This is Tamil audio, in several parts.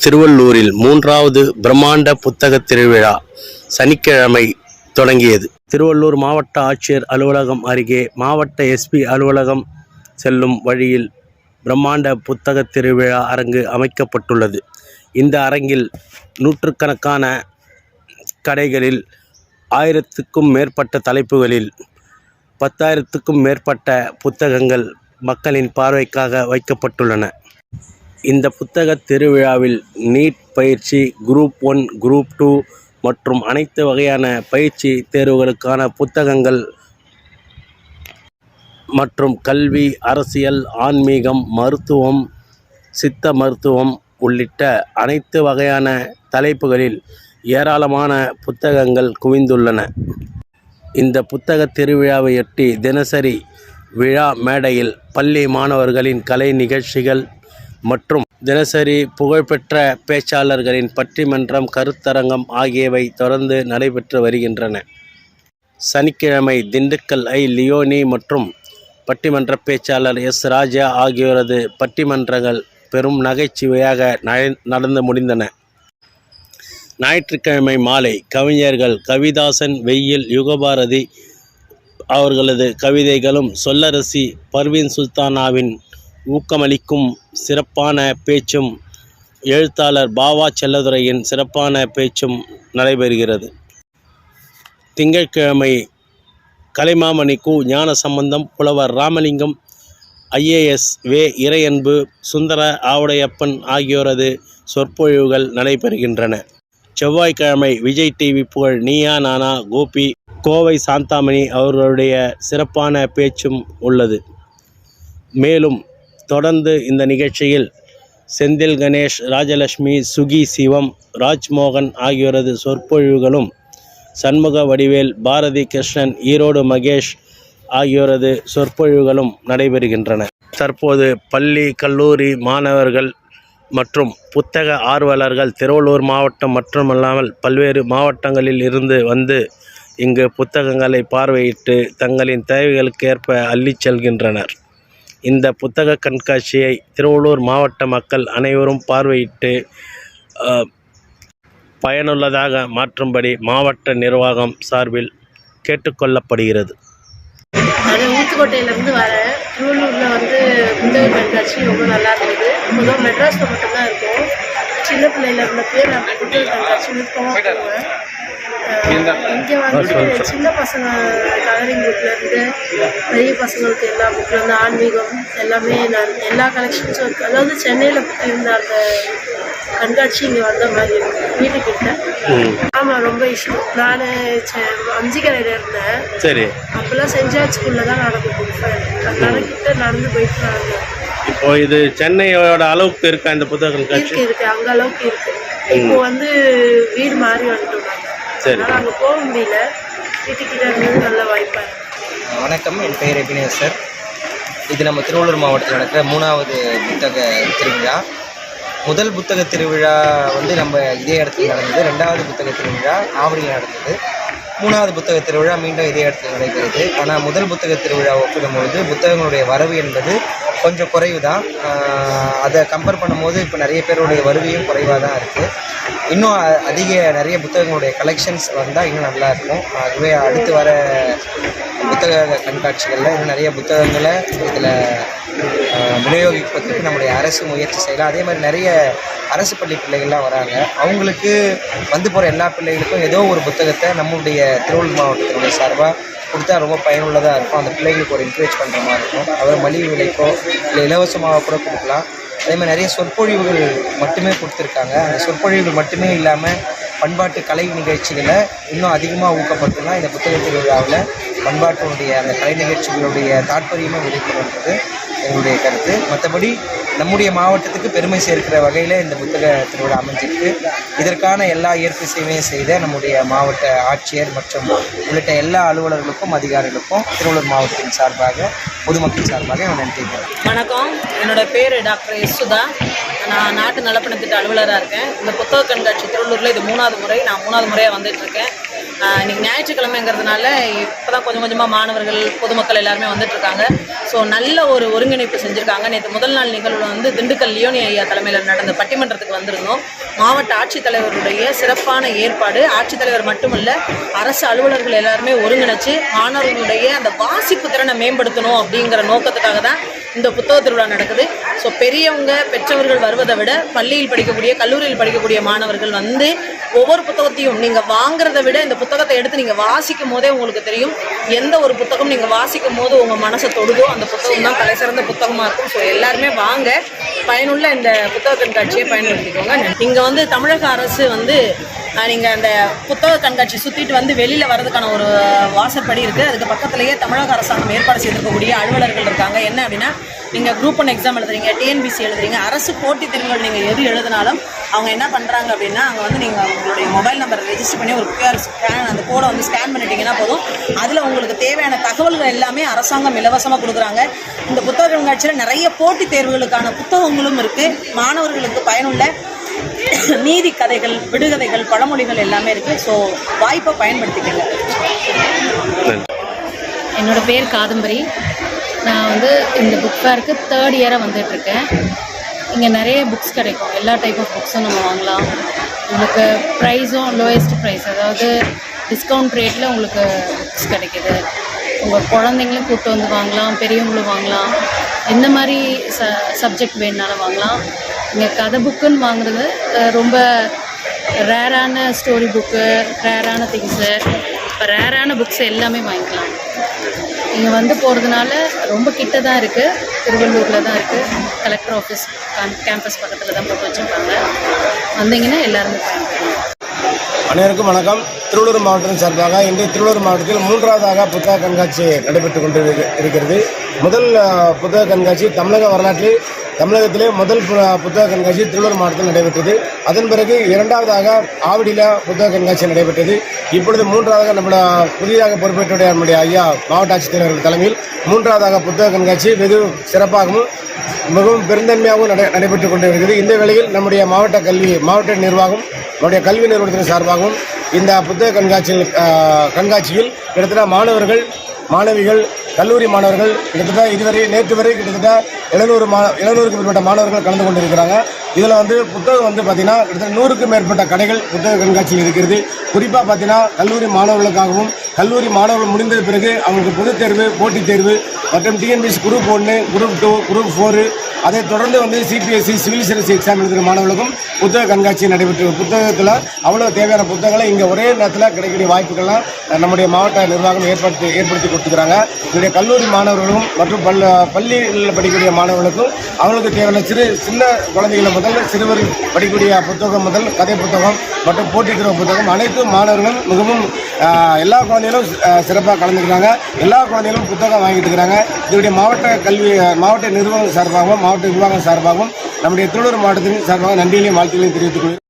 திருவள்ளூரில் மூன்றாவது பிரம்மாண்ட புத்தக திருவிழா சனிக்கிழமை தொடங்கியது. திருவள்ளூர் மாவட்ட ஆட்சியர் அலுவலகம் அருகே மாவட்ட எஸ்பி அலுவலகம் செல்லும் வழியில் பிரம்மாண்ட புத்தக திருவிழா அரங்கு அமைக்கப்பட்டுள்ளது. இந்த அரங்கில் நூற்றுக்கணக்கான கடைகளில் ஆயிரத்துக்கும் மேற்பட்ட தலைப்புகளில் பத்தாயிரத்துக்கும் மேற்பட்ட புத்தகங்கள் மக்களின் பார்வைக்காக வைக்கப்பட்டுள்ளன. இந்த புத்தக திருவிழாவில் நீட் பயிற்சி குரூப் ஒன் குரூப் டூ மற்றும் அனைத்து வகையான பயிற்சி தேர்வுகளுக்கான புத்தகங்கள் மற்றும் கல்வி அரசியல் ஆன்மீகம் மருத்துவம் சித்த மருத்துவம் உள்ளிட்ட அனைத்து வகையான தலைப்புகளில் ஏராளமான புத்தகங்கள் குவிந்துள்ளன. இந்த புத்தக திருவிழாவையொட்டி தினசரி விழா மேடையில் பள்ளி மாணவர்களின் கலை நிகழ்ச்சிகள் மற்றும் தினசரி புகழ்பெற்ற பேச்சாளர்களின் பட்டிமன்றம் கருத்தரங்கம் ஆகியவை தொடர்ந்து நடைபெற்று வருகின்றன. சனிக்கிழமை திண்டுக்கல் ஐ லியோனி மற்றும் பட்டிமன்ற பேச்சாளர் எஸ். ராஜா ஆகியோரது பட்டிமன்றங்கள் பெரும் நகைச்சுவையாக நட- நடந்து முடிந்தன. ஞாயிற்றுக்கிழமை மாலை கவிஞர்கள் கவிதாசன் வெயில் யுகபாரதி அவர்களது கவிதைகளும் சொல்லரசி பர்வீன் சுல்தானாவின் ஊக்கமளிக்கும் சிறப்பான பேச்சும் எழுத்தாளர் பாவா செல்லதுரையின் சிறப்பான பேச்சும் நடைபெறுகிறது. திங்கட்கிழமை கலைமாமணி கு ஞான சம்பந்தம் புலவர் ராமலிங்கம் ஐஏஎஸ் வே இறையன்பு சுந்தர ஆவுடையப்பன் ஆகியோரது சொற்பொழிவுகள் நடைபெறுகின்றன. செவ்வாய்க்கிழமை விஜய் டிவி புகழ் நீயா நானா கோபி கோவை சாந்தாமணி அவர்களுடைய சிறப்பான பேச்சும் உள்ளது. மேலும் தொடர்ந்து இந்த நிகழ்ச்சியில் செந்தில் கணேஷ் ராஜலட்சுமி சுகி சிவம் ராஜ்மோகன் ஆகியோரது சொற்பொழிவுகளும் சண்முக வடிவேல் பாரதி கிருஷ்ணன் ஈரோடு மகேஷ் ஆகியோரது சொற்பொழிவுகளும் நடைபெறுகின்றன. தற்போது பள்ளி கல்லூரி மாணவர்கள் மற்றும் புத்தக ஆர்வலர்கள் திருவள்ளூர் மாவட்டம் மட்டுமல்லாமல் பல்வேறு மாவட்டங்களில் இருந்து வந்து இங்கு புத்தகங்களை பார்வையிட்டு தங்களின் தேவைகளுக்கேற்ப அள்ளிச் செல்கின்றனர். இந்த புத்தக கண்காட்சியை திருவள்ளூர் மாவட்ட மக்கள் அனைவரும் பார்வையிட்டு பயனுள்ளதாக மாற்றும்படி மாவட்ட நிர்வாகம் சார்பில் கேட்டுக்கொள்ளப்படுகிறது. நான் ஊத்துக்கோட்டையிலேருந்து வரேன் திருவள்ளூரில் வந்து புத்தக கண்காட்சி ரொம்ப நல்லா இருந்தது பொதுவாக மெட்ராஸில் மட்டும்தான் இருக்கும். சின்ன பிள்ளையில இருந்தப்பே நான் புத்தக கண்காட்சி விருப்பமாக போவேன் இங்கே வந்து சின்ன பசங்க கலரிங் புக்லேருந்து பெரிய பசங்களுக்கு எல்லா புக்லேருந்து ஆன்மீகம் எல்லாமே நான் எல்லா கலெக்ஷன்ஸும் இருக்குது அதாவது சென்னையில் இருந்த அந்த கண்காட்சி இங்கே வந்த மாதிரி இருக்கு. வீட்டுக்கிட்ட. ஆமாம் ரொம்ப இஷ்டம். நான் அஞ்சிக்கரையில் இருந்தேன். சரி. அப்போல்லாம் ஜார்ஜ் ஸ்கூலில் தான் நடக்கும் அதனால கிட்ட நடந்து போயிட்டு இருந்தேன். இப்போ இது சென்னையோட அளவுக்கு இருக்கா இந்த புத்தக கண்காட்சி இருக்கு இருக்கு. அங்க அளவுக்கு இருக்கு. இப்போ வந்து வீடு மாறி வந்துட்டோம். சரி. அதனால அங்க போக முடியல. வீட்டுக்கிட்ட இருந்தது நல்ல வாய்ப்பா இருக்கு. வணக்கம். என் பெயர் எபினேசர் இது நம்ம திருவள்ளூர் மாவட்டத்தில் நடக்கிற மூணாவது புத்தக திருவிழா. முதல் புத்தக திருவிழா வந்து நம்ம இதே இடத்துல நடந்தது. ரெண்டாவது புத்தக திருவிழா ஆவடியில் நடந்தது. மூணாவது புத்தக திருவிழா மீண்டும் இதே இடத்துல நடைபெறுது. ஆனால் முதல் புத்தக திருவிழா ஒப்பிடும்பொழுது புத்தகங்களுடைய வரவு என்பது கொஞ்சம் குறைவு தான் அதை கம்பேர் பண்ணும்போது இப்போ நிறைய பேருடைய வருகையும் குறைவாக தான் இருக்குது இன்னும் அ- அதிக நிறைய புத்தகங்களுடைய கலெக்ஷன்ஸ் வந்தால் இன்னும் நல்லா இருக்கும். ஆகவே அடுத்து வர புத்தக கண்காட்சிகளில் இன்னும் நிறைய புத்தகங்களை இதில் விநியோகிப்பதற்கு நம்முடைய அரசு முயற்சி செய்யலாம் அதே மாதிரி நிறைய அரசு பள்ளி பிள்ளைகள்லாம் வராங்க. அவங்களுக்கு வந்து போகிற எல்லா பிள்ளைகளுக்கும் ஏதோ ஒரு புத்தகத்தை நம்முடைய திருவள்ளூர் மாவட்டத்தினுடைய சார்பாக கொடுத்தா ரொம்ப பயனுள்ளதாக இருக்கும். அந்த பிள்ளைகளுக்கு ஒரு என்கரேஜ் பண்ணுற மாதிரி இருக்கும். அவர் மலிவு விலைக்கோ இல்லை இலவசமாக கூட கொடுக்கலாம். அதே மாதிரி நிறைய சொற்பொழிவுகள் மட்டுமே கொடுத்துருக்காங்க. அந்த சொற்பொழிவுகள் மட்டுமே இல்லாமல் பண்பாட்டு கலை நிகழ்ச்சிகளை இன்னும் அதிகமாக ஊக்கப்படுத்தினா இந்த புத்தக திருவிழாவில் பண்பாட்டினுடைய அந்த கலை நிகழ்ச்சிகளுடைய தாற்பயமே வெளிப்படுன்றது எங்களுடைய கருத்து. மற்றபடி நம்முடைய மாவட்டத்துக்கு பெருமை சேர்க்கிற வகையில் இந்த புத்தக திருவிழா அமைஞ்சிருக்கு. இதற்கான எல்லா ஏற்பாட்டையும் செய்த நம்முடைய மாவட்ட ஆட்சியர் மற்றும் உள்ளிட்ட எல்லா அலுவலர்களுக்கும் அதிகாரிகளுக்கும் திருவள்ளூர் மாவட்டத்தின் சார்பாக பொதுமக்கள் சார்பாக நன்றி வணக்கம். என்னோட பேர் டாக்டர் யசுதா. நான் நாட்டு நலப்பணத்திட்ட அலுவலராக இருக்கேன். இந்த புத்தக கண்காட்சி திருவள்ளூரில் இது மூணாவது முறை. நான் மூணாவது முறையாக வந்துட்டு இருக்கேன். இன்னைக்கு ஞாயிற்றுக்கிழமைங்கிறதுனால இப்போ தான் கொஞ்சம் கொஞ்சமாக மாணவர்கள் பொதுமக்கள் எல்லாருமே வந்துட்டு இருக்காங்க ஸோ நல்ல ஒரு ஒருங்கிணைப்பு செஞ்சுருக்காங்க. நேற்று முதல் நாள் நிகழ்வில் வந்து திண்டுக்கல் லியோனி ஐயா தலைமையில் நடந்த பட்டிமன்றத்துக்கு வந்திருந்தோம். மாவட்ட ஆட்சித்தலைவருடைய சிறப்பான ஏற்பாடு ஆட்சித்தலைவர் மட்டுமல்ல அரசு அலுவலர்கள் எல்லாருமே ஒருங்கிணைச்சு மாணவர்களுடைய அந்த வாசிப்பு திறனை மேம்படுத்தணும் அப்படிங்கிற நோக்கத்துக்காக தான் இந்த புத்தக திருவிழா நடக்குது. ஸோ பெரியவங்க பெற்றவர்கள் வருவதை விட பள்ளியில் படிக்கக்கூடிய கல்லூரியில் படிக்கக்கூடிய மாணவர்கள் வந்து ஒவ்வொரு புத்தகத்தையும் நீங்கள் வாங்குறத விட இந்த புத்தகத்தை எடுத்து நீங்கள் வாசிக்கும் போதே உங்களுக்கு தெரியும். எந்த ஒரு புத்தகம் நீங்கள் வாசிக்கும் போது உங்கள் மனசை தொடுதோ அந்த புத்தகம் தான் தலை சிறந்த புத்தகமாக இருக்கும். ஸோ எல்லாருமே வாங்க. பயனுள்ள இந்த புத்தக கண்காட்சியை பயன்படுத்திக்கோங்க. இங்கே வந்து தமிழக அரசு வந்து நீங்கள் அந்த புத்தக கண்காட்சி சுற்றிட்டு வந்து வெளியில் வரதுக்கான ஒரு வாசற்படி இருக்குது அதுக்கு பக்கத்துலேயே தமிழக அரசாங்கம் ஏற்பாடு செய்திருக்கக்கூடிய அலுவலர்கள் இருக்காங்க. என்ன அப்படின்னா நீங்கள் குரூப் ஒன் எக்ஸாம் எழுதுறீங்க டிஎன்பிசி எழுதுறீங்க அரசு போட்டித் தேர்வுகள் நீங்கள் எது எழுதினாலும் அவங்க என்ன பண்ணுறாங்க அப்படின்னா அங்கே வந்து நீங்கள் உங்களுடைய மொபைல் நம்பரை ரெஜிஸ்டர் பண்ணி ஒரு கியூஆர் ஸ்கேன் அந்த கோடை வந்து ஸ்கேன் பண்ணிட்டீங்கன்னா போதும். அதில் உங்களுக்கு தேவையான தகவல்கள் எல்லாமே அரசாங்கம் இலவசமாக கொடுக்குறாங்க. இந்த புத்தக கண்காட்சியில் நிறைய போட்டித் தேர்வுகளுக்கான புத்தகங்களும் இருக்குது மாணவர்களுக்கு பயனுள்ள நீதி கதைகள் விடுகதைகள் பழமொழிகள் எல்லாமே இருக்குது ஸோ வாய்ப்பை பயன்படுத்திக்கங்க. என்னோட பேர் காதம்பரி. நான் வந்து இந்த புக் ஃபேருக்கு தேர்ட் இயராக வந்துட்டுருக்கேன் இங்கே நிறைய புக்ஸ் கிடைக்கும். எல்லா டைப் ஆஃப் புக்ஸும் நம்ம வாங்கலாம். உங்களுக்கு ப்ரைஸும் லோயஸ்ட் ப்ரைஸ் அதாவது டிஸ்கவுண்ட் ரேட்டில் உங்களுக்கு புக்ஸ் கிடைக்கிது. உங்கள் குழந்தைங்களும் கூப்பிட்டு வந்து வாங்கலாம் பெரியவங்களும் வாங்கலாம். எந்த மாதிரி ச சப்ஜெக்ட் வேணுனாலும் வாங்கலாம். இங்கே கதை புக்குன்னு வாங்குறது ரொம்ப ரேரான ஸ்டோரி புக்கு ரேரான திங்ஸு இப்போ ரேரான புக்ஸ் எல்லாமே வாங்கிக்கலாம். இங்கே வந்து போகிறதுனால ரொம்ப கிட்ட தான் இருக்குது திருவள்ளூரில் தான் இருக்குது கலெக்டர் ஆஃபீஸ் கேம்பஸ் பக்கத்தில் தான் போட்டு வச்சுருக்காங்க. வந்தீங்கன்னா எல்லாருமே பயன்படுத்தலாம் அனைவருக்கும் வணக்கம். திருவள்ளூர் மாவட்டத்தின் சார்பாக இன்று திருவள்ளூர் மாவட்டத்தில் மூன்றாவதாக புத்தக கண்காட்சி நடைபெற்றுக் கொண்டு இருக்கிறது. முதல் புத்தக கண்காட்சி தமிழக வரலாற்றில் தமிழகத்திலே முதல் பு- புத்தக கண்காட்சி திருவள்ளூர் மாவட்டத்தில் நடைபெற்றது. அதன் பிறகு இரண்டாவதாக ஆவடியில் புத்தக கண்காட்சி நடைபெற்றது. இப்பொழுது மூன்றாவதாக நம்மளோட புதிதாக பொறுப்பேற்றுடைய நம்முடைய ஐயா மாவட்ட ஆட்சித்தலைவர்கள் தலைமையில் மூன்றாவதாக புத்தக கண்காட்சி வெகு சிறப்பாகவும் மிகவும் பெருந்தன்மையாகவும் நடை நடைபெற்றுக் கொண்டிருக்கிறது. இந்த வேளையில் நம்முடைய மாவட்ட கல்வி மாவட்ட நிர்வாகம் நம்முடைய கல்வி நிறுவனத்தின் சார்பாகவும் இந்த புத்தக கண்காட்சியில் கண்காட்சியில் கிட்டத்தட்ட மாணவர்கள் மாணவிகள் கல்லூரி மாணவர்கள் கிட்டத்தட்ட இதுவரை நேற்று வரை கிட்டத்தட்ட எழுநூறு மா எழுநூறுக்கு மேற்பட்ட மாணவர்கள் கலந்து கொண்டிருக்கிறாங்க. இதில் வந்து புத்தகம் வந்து பார்த்திங்கன்னா கிட்டத்தட்ட நூறுக்கும் மேற்பட்ட கடைகள் புத்தக கண்காட்சியில் இருக்கிறது. குறிப்பாக பார்த்தீங்கன்னா கல்லூரி மாணவர்களுக்காகவும் கல்லூரி மாணவர்கள் முடிந்த பிறகு அவங்களுக்கு பொதுத் தேர்வு போட்டித் தேர்வு மற்றும் டிஎன்பிஎஸ் குரூப் ஒன்று குரூப் டூ குரூப் ஃபோரு அதை தொடர்ந்து வந்து சிபிஎஸ்சி சிவில் சர்வீஸ் எக்ஸாம் எழுதுகிற மாணவர்களுக்கும் புத்தக கண்காட்சி நடைபெற்று புத்தகத்தில் அவ்வளோ தேவையான புத்தகங்களை இங்கே ஒரே நேரத்தில் கிடைக்கக்கூடிய வாய்ப்புகள்லாம் நம்முடைய மாவட்ட நிர்வாகம் ஏற்படுத்தி ஏற்படுத்தி கொடுத்துக்கிறாங்க. என்னுடைய கல்லூரி மாணவர்களும் மற்றும் பல் பள்ளிகளில் படிக்கக்கூடிய மாணவர்களுக்கும் அவங்களுக்கு தேவையான சிறு சின்ன குழந்தைகளை முதல் சிறுவர் படிக்கக்கூடிய புத்தகம் முதல் கதை புத்தகம் மற்றும் போட்டி புத்தகம் அனைத்து மாணவர்களும் மிகவும் எல்லா குழந்தைகளும் சிறப்பாக கலந்துக்கிறாங்க. எல்லா குழந்தைகளும் புத்தகம் வாங்கிட்டு இருக்கிறாங்க. இதனுடைய மாவட்ட கல்வி மாவட்ட நிர்வாகம் சார்பாகவும் மாவட்ட நிர்வாகம் சார்பாகவும் நம்முடைய திருவள்ளூர் மாவட்டத்தின் சார்பாக நன்றிகளையும் வாழ்த்துக்களையும் தெரிவித்துக் கொள்கிறேன்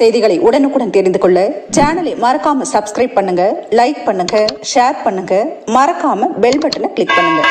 செய்திகளை உடனுக்குடன் தெரிந்து கொள்ள சேனலை மறக்காம சப்ஸ்கிரைப் பண்ணுங்க லைக் பண்ணுங்க ஷேர் பண்ணுங்க மறக்காம பெல் பட்டனை கிளிக் பண்ணுங்க.